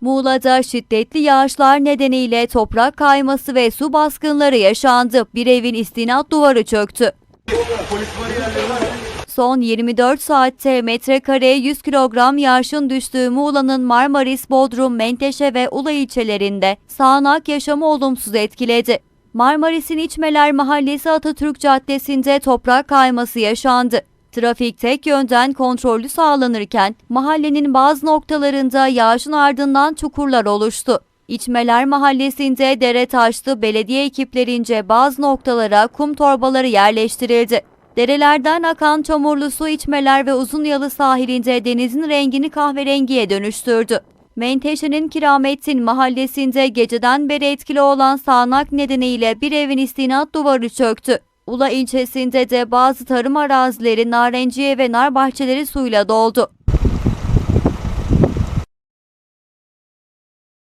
Muğla'da şiddetli yağışlar nedeniyle toprak kayması ve su baskınları yaşandı. Bir evin istinat duvarı çöktü. Son 24 saatte metrekareye 100 kilogram yağışın düştüğü Muğla'nın Marmaris, Bodrum, Menteşe ve Ula ilçelerinde sağanak yaşamı olumsuz etkiledi. Marmaris'in İçmeler Mahallesi Atatürk Caddesi'nde toprak kayması yaşandı. Trafik tek yönden kontrollü sağlanırken mahallenin bazı noktalarında yağışın ardından çukurlar oluştu. İçmeler Mahallesi'nde dere taştı, belediye ekiplerince bazı noktalara kum torbaları yerleştirildi. Derelerden akan çamurlu su içmeler ve uzun yalı sahilinde denizin rengini kahverengiye dönüştürdü. Menteşe'nin Kiramettin mahallesinde geceden beri etkili olan sağanak nedeniyle bir evin istinat duvarı çöktü. Ula ilçesinde de bazı tarım arazileri, narenciye ve nar bahçeleri suyla doldu.